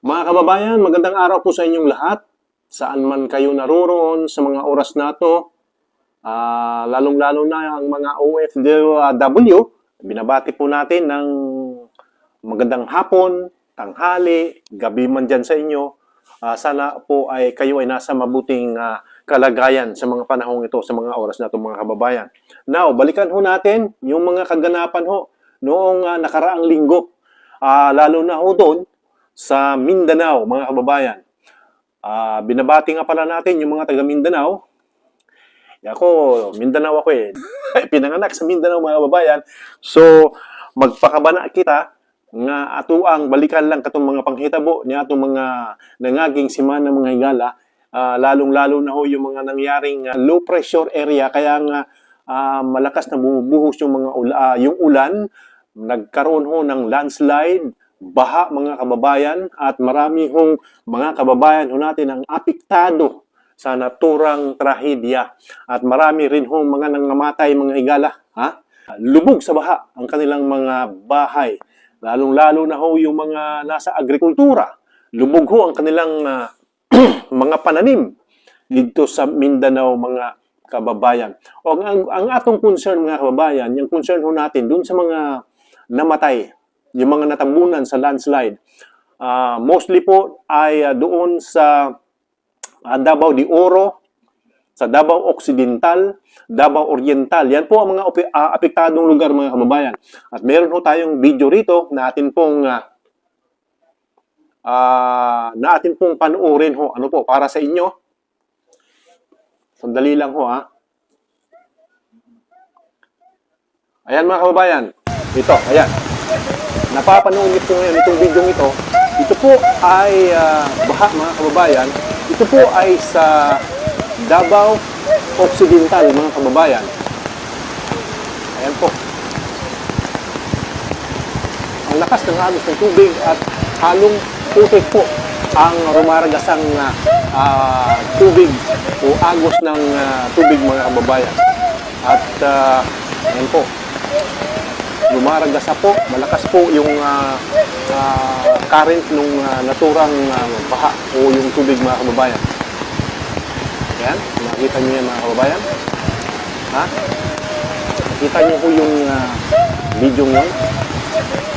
Mga kababayan, magandang araw po sa inyong lahat. Saan man kayo naroroon sa mga oras na to, ah, lalong-lalo na ang mga OFW, binabati po natin ng magandang hapon, tanghali, gabi man dyan sa inyo. Ah, sana po ay kayo ay nasa mabuting ah, kalagayan sa mga panahong ito, sa mga oras na ito mga kababayan. Now, balikan ho natin yung mga kaganapan ho noong ah, nakaraang linggo. Ah, lalo na ho doon sa Mindanao, mga kababayan. Ah, binabati nga pala natin yung mga taga Mindanao. Eh, Ako, Mindanao ako eh. Pinanganak sa Mindanao, mga kababayan. So, magpakabana kita nga ato ang balikan lang katong mga panghitabo ni atong mga nangaging simana mga higala Ah, lalong-lalo na ho yung mga nangyaring ah, low pressure area kaya nga ah, malakas na bumubuhos yung mga ula, ah, yung ulan nagkaroon ho ng landslide baha mga kababayan at marami hong mga kababayan ho natin ang apektado sa naturang trahedya. At marami rin hong mga nangamatay mga higala ha? Lubog sa baha ang kanilang mga bahay. Lalong-lalo na ho yung mga nasa agrikultura. Lubog ho ang kanilang ah, mga pananim dito sa Mindanao mga kababayan. O ang, ang atong concern mga kababayan, yung concern ho natin dun sa mga namatay, yung mga natambunan sa landslide. Ah, mostly po ay ah, doon sa ah, Davao de Oro, sa Davao Occidental, Davao Oriental. Yan po ang mga ah, apektadong lugar mga kababayan. At meron ho tayong video rito na atin pong ah, ah, na atin pong panoorin ho. Ano po, para sa inyo. Sandali lang ho ha. Ayan mga kababayan. Ito, ayan. Napapanood niyo po ngayon itong video ito. Ito po ay ah, baha mga kababayan. Ito po ay sa Davao Occidental mga kababayan. Ayan po. Ang lakas ng agos ng tubig at halong putik po ang rumaragasang ah, tubig o agos ng ah, tubig mga kababayan. At ah, ayan po, lumaragasa po, malakas po yung ah, ah, current ng naturang ah, baha o yung tubig mga kababayan. Ayan, makita niyo yan mga kababayan. Ha? Kita niyo po yung ah, video yun.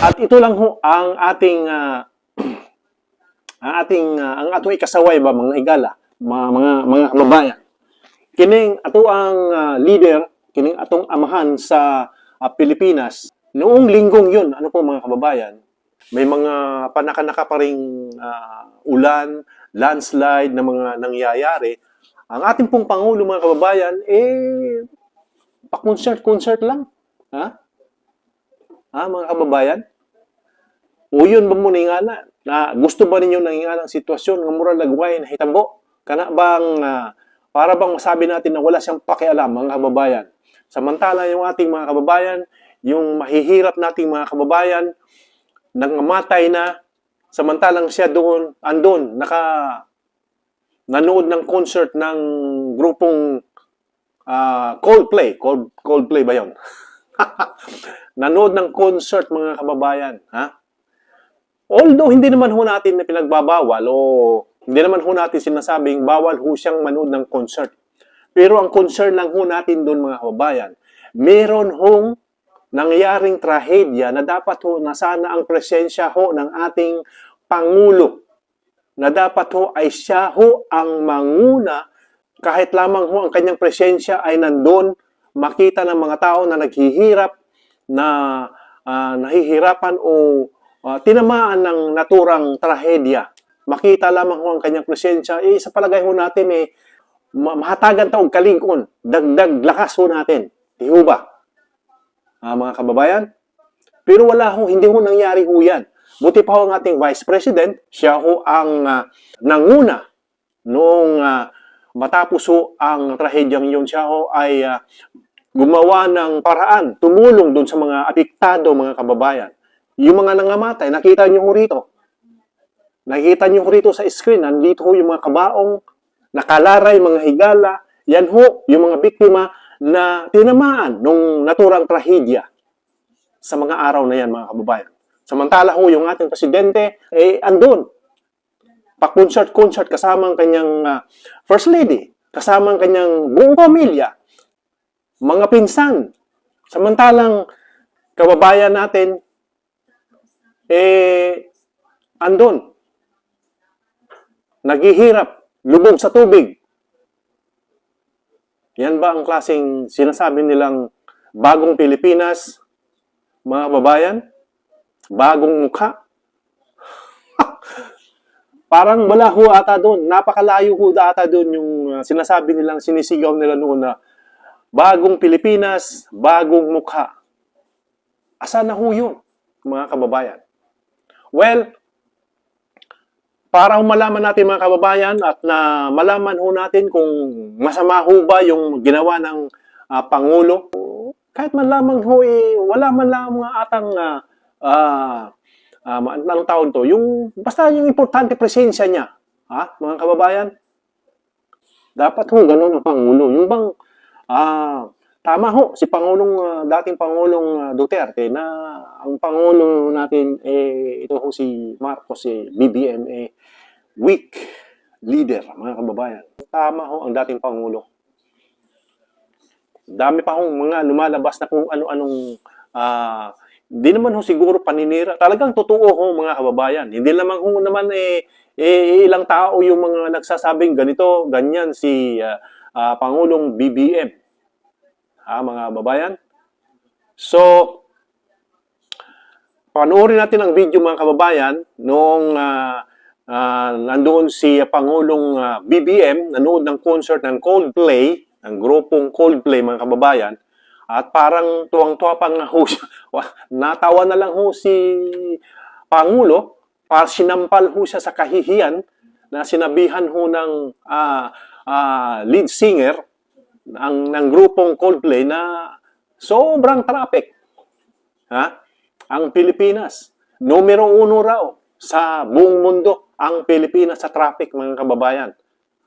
At ito lang ho ang ating ah, ang ating ah, ang atong ikasaway ba mga igala, mga mga mga kababayan. Kining ato ang ah, leader, kining atong amahan sa ah, Pilipinas. Noong linggong yun, ano po mga kababayan, may mga panakanaka pa ring ah, ulan, landslide na mga nangyayari. Ang ating pong Pangulo mga kababayan, eh, pa-concert-concert lang. Ha? Ha, mga kababayan? O yun ba mo ningala? Na gusto ba ninyo nangingalang sitwasyon ng mura lagway na hitabo? Kana bang ah, para bang masabi natin na wala siyang pakialam mga kababayan? Samantala yung ating mga kababayan, yung mahihirap nating mga kababayan, nangamatay na, samantalang siya doon, andun, naka nanood ng concert ng grupong ah, Coldplay. Cold, Coldplay ba yun? nanood ng concert mga kababayan. Ha? Although hindi naman ho natin na pinagbabawal o hindi naman ho natin sinasabing bawal ho siyang manood ng concert. Pero ang concern lang ho natin doon mga kababayan, meron hong nangyaring trahedya na dapat ho na sana ang presensya ho ng ating Pangulo na dapat ho ay siya ho ang manguna kahit lamang ho ang kanyang presensya ay nandun makita ng mga tao na naghihirap na ah, nahihirapan o ah, tinamaan ng naturang trahedya. Makita lamang ho ang kanyang presensya, eh, sa palagay ho natin, eh, ma- mahatagan taog kalingon, dagdag lakas ho natin. Di ho ba? Ah, mga kababayan? Pero wala ho, hindi ho nangyari ho yan. Buti pa ho ang ating Vice President, siya ho ang ah, nanguna noong ah, matapos ho ang trahedyang yun, siya ho ay ah, gumawa ng paraan, tumulong doon sa mga apektado, mga kababayan. Yung mga nangamatay, nakita niyo ho rito. Nakita niyo ho rito sa screen, nandito ho yung mga kabaong, nakalaray, mga higala. Yan ho, yung mga biktima na tinamaan nung naturang trahedya sa mga araw na yan, mga kababayan. Samantala ho, yung ating presidente, eh, andun. pa-concert-concert kasama ang kanyang ah, First Lady, kasama ang kanyang buong pamilya, mga pinsan. Samantalang kababayan natin, eh, andon. Naghihirap, lubog sa tubig. Yan ba ang klaseng sinasabi nilang bagong Pilipinas, mga kababayan? Bagong mukha? Parang wala ho ata doon. Napakalayo ho ata doon yung uh, sinasabi nilang sinisigaw nila noon na bagong Pilipinas, bagong mukha. Asa na ho yun, mga kababayan? Well, para malaman natin mga kababayan at na malaman ho natin kung masama ho ba yung ginawa ng ah, Pangulo, kahit man lamang ho eh, wala man lamang atang ah, ah, ma- anong tawag to, yung, basta yung importante presensya niya, ha, mga kababayan, dapat ho ganun ang Pangulo. Yung bang, ah, tama ho, si Pangulong, ah, dating Pangulong ah, Duterte na ang Pangulo natin, eh, ito ho si Marcos, eh, BBM, eh, weak leader, mga kababayan. Tama ho ang dating Pangulo. Dami pa hong mga lumalabas na kung ano-anong ah, hindi naman ho siguro paninira. Talagang totoo ho mga kababayan. Hindi naman ho naman eh, eh, ilang tao yung mga nagsasabing ganito, ganyan si ah, ah, Pangulong BBM. Ha, mga kababayan? So, panoorin natin ang video mga kababayan noong ah, ah, nandoon si Pangulong ah, BBM, nanood ng concert ng Coldplay, ng grupong Coldplay mga kababayan, at parang tuwang-tuwa pa nga ho Natawa na lang ho si Pangulo, para sinampal ho siya sa kahihiyan na sinabihan ho ng ah, ah, lead singer ng, ng grupong Coldplay na sobrang traffic. Ha? Ang Pilipinas, numero uno raw sa buong mundo ang Pilipinas sa traffic, mga kababayan.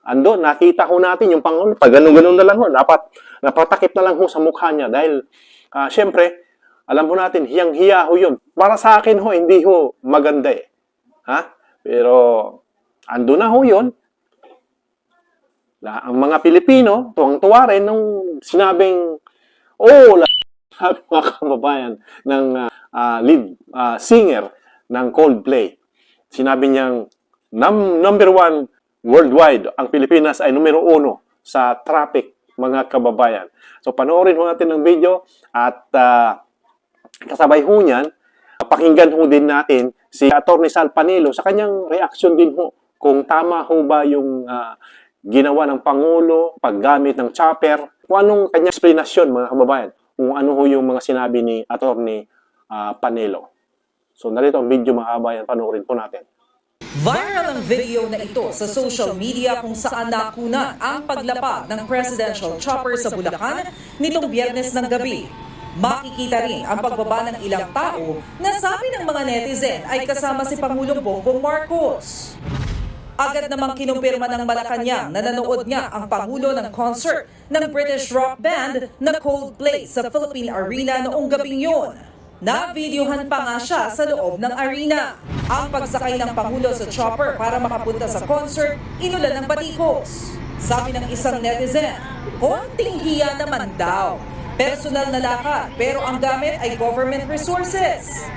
Ando, nakita ho natin yung Pangulo, pag ganun-ganun na lang ho, dapat napatakip na lang ho sa mukha niya dahil, ah, syempre, alam ho natin, hiyang-hiya ho yun. Para sa akin ho, hindi ho maganda eh. Ha? Pero, ando na ho yun. Na, ang mga Pilipino, tuwang-tuwa rin nung sinabing, oh, la- sabi mga kababayan ng ah, lead ah, singer ng Coldplay. Sinabi niyang num- number one worldwide, ang Pilipinas ay numero uno sa traffic, mga kababayan. So panoorin ho natin ang video at ah, kasabay ho niyan, pakinggan ho din natin si Atty. Sal Panelo sa kanyang reaksyon din ho kung tama ho ba yung ah, ginawa ng Pangulo, paggamit ng chopper, kung anong kanyang explanation mga kababayan, kung ano ho yung mga sinabi ni Atty. ah, Panelo. So narito ang video mga kababayan, panoorin po natin. Viral ang video na ito sa social media kung saan nakunan ang paglapag ng presidential chopper sa Bulacan nitong biyernes ng gabi. Makikita rin ang pagbaba ng ilang tao na sabi ng mga netizen ay kasama si Pangulong Bongbong Marcos. Agad namang kinumpirma ng Malacanang na nanood nga ang Pangulo ng concert ng British rock band na Coldplay sa Philippine Arena noong gabing yun. Na-videohan pa nga siya sa loob ng arena. Ang pagsakay ng Pangulo sa chopper para makapunta sa concert, inulan ng batikos. Sabi ng isang netizen, konting hiya naman daw. Personal na lakad pero ang gamit ay government resources.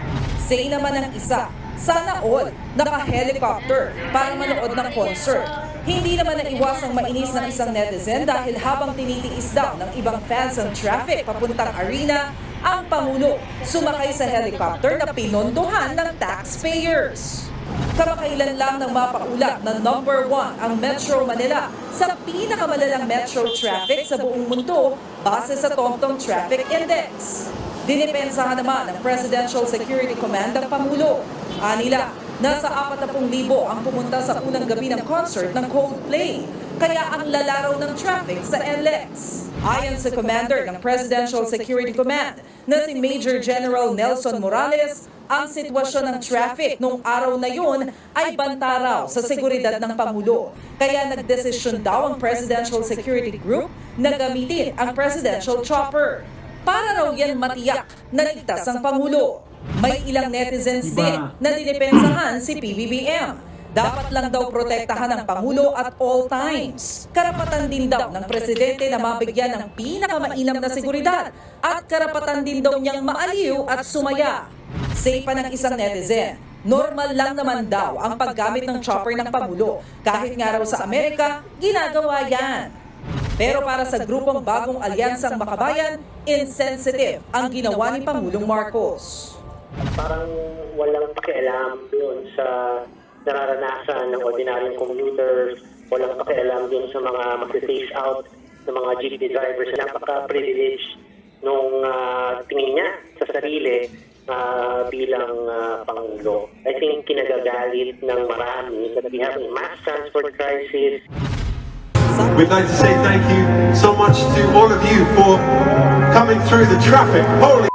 Say naman ng isa, sana all naka-helicopter para manood ng concert. Hindi naman naiwasang mainis ng isang netizen dahil habang tinitiis daw ng ibang fans ang traffic papuntang arena, ang Pangulo sumakay sa helicopter na pinondohan ng taxpayers. Kamakailan lang ng mapaulat na number one ang Metro Manila sa pinakamalalang metro traffic sa buong mundo base sa TomTom Traffic Index. Dinipensahan naman ng Presidential Security Command ang Pangulo. Anila, nasa 40,000 ang pumunta sa unang gabi ng concert ng Coldplay. Kaya ang lalaraw ng traffic sa NLEX. Ayon sa commander ng Presidential Security Command na si Major General Nelson Morales, ang sitwasyon ng traffic nung araw na yun ay banta raw sa seguridad ng Pangulo. Kaya nagdesisyon daw ang Presidential Security Group na gamitin ang Presidential Chopper. Para raw yan matiyak na ligtas ang Pangulo. May ilang netizens din na dinipensahan si PBBM. Dapat lang daw protektahan ng Pangulo at all times. Karapatan din daw ng Presidente na mabigyan ng pinakamainam na seguridad at karapatan din daw niyang maaliw at sumaya. Say pa ng isang netizen, normal lang naman daw ang paggamit ng chopper ng Pangulo. Kahit nga raw sa Amerika, ginagawa yan. Pero para sa grupong bagong alyansang makabayan, insensitive ang ginawa ni Pangulong Marcos. parang walang pakialam doon sa nararanasan ng ordinaryong commuters, walang pakialam doon sa mga mag-face out ng mga jeepney drivers na napaka-privilege nung ah, tingin niya sa sarili ah, bilang ah, Pangulo. I think kinagagalit ng marami that we have a mass transport crisis, We'd like to say thank you so much to all of you for coming through the traffic. Holy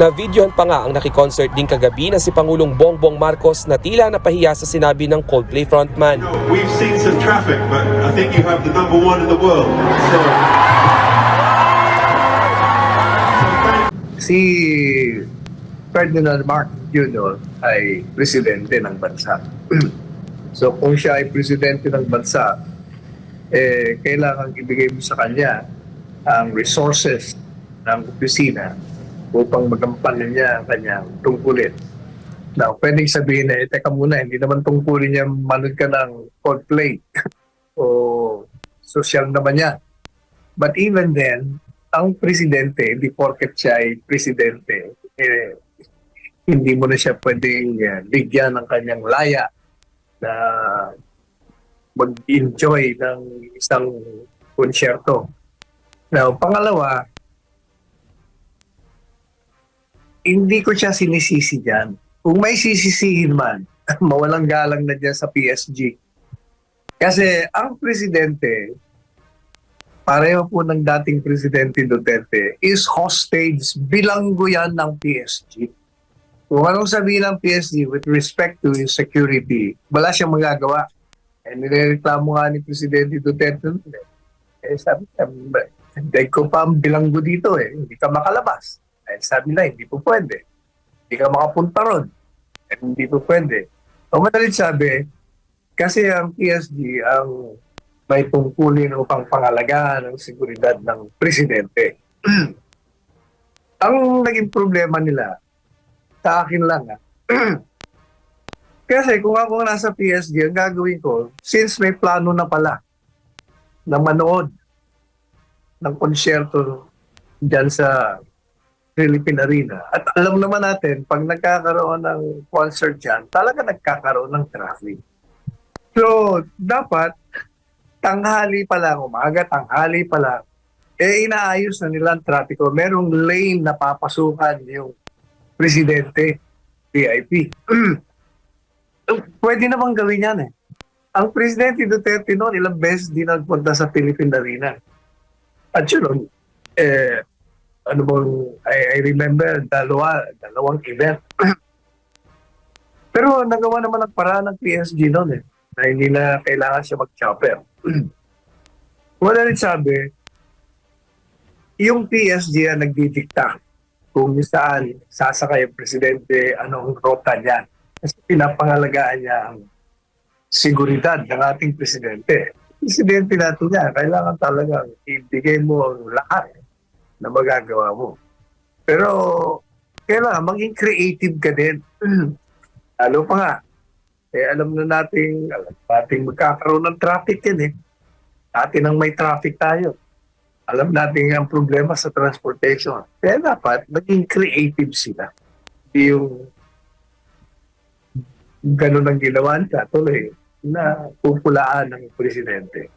Na-videohan pa nga ang nakikoncert din kagabi na si Pangulong Bongbong Marcos na tila napahiya sa sinabi ng Coldplay frontman. We've seen some traffic, but I think you have the number one in the world. So, si Ferdinand Marcos Jr. ay presidente ng bansa. so kung siya ay presidente ng bansa, eh, kailangan ibigay mo sa kanya ang resources ng opisina upang magampanan niya ang kanyang tungkulin. Now, pwedeng sabihin na, eh, teka muna, hindi naman tungkulin niya manood ka ng Coldplay o social naman niya. But even then, ang presidente, hindi porket siya ay presidente, eh, hindi mo na siya pwedeng eh, bigyan ng kanyang laya na mag-enjoy ng isang konsyerto. Now, pangalawa, hindi ko siya sinisisi dyan. Kung may sisisihin man, mawalang galang na dyan sa PSG. Kasi ang presidente, pareho po ng dating Presidente Duterte, is hostage bilanggo yan ng PSG. Kung anong sabihin ng PSG with respect to his security, wala siyang magagawa. Eh, nireklamo nga ni Presidente Duterte, eh, eh sabi hindi ko pa ang bilanggo dito eh, hindi ka makalabas. Eh, sabi na, hindi po pwede. Hindi ka makapunta ron. Eh, hindi po pwede. O madalit sabi, kasi ang PSG ang may tungkulin upang pangalagaan ang seguridad ng presidente. ang naging problema nila, sa akin lang ah, kasi kung ako nasa PSG, ang gagawin ko, since may plano na pala na manood ng konsyerto dyan sa Philippine Arena. At alam naman natin, pag nagkakaroon ng concert dyan, talaga nagkakaroon ng traffic. So, dapat tanghali pa lang, umaga, tanghali pa lang, eh inaayos na nila ang trapiko. Merong lane na papasukan yung presidente, VIP. Pwede namang gawin yan eh. Ang presidente Duterte noon, ilang beses din nagpunta sa Philippine Arena. At yun, eh, ano bang, I, I remember, dalawa, dalawang event. Pero nagawa naman ang paraan ng PSG noon eh, na hindi na kailangan siya mag-chopper. Wala rin sabi, yung PSG ang nagdidikta kung saan sasakay ang presidente, anong rota niya. Kasi pinapangalagaan niya ang seguridad ng ating presidente. Presidente natin niya, kailangan talagang ibigay mo ang lahat na magagawa mo. Pero kailangan maging creative ka din. Lalo pa nga, eh, alam na natin, alam natin magkakaroon ng traffic yan eh. Dati nang may traffic tayo. Alam natin ang problema sa transportation. Kaya dapat maging creative sila. Hindi yung ganun ang ginawa nila tuloy na pupulaan ng presidente.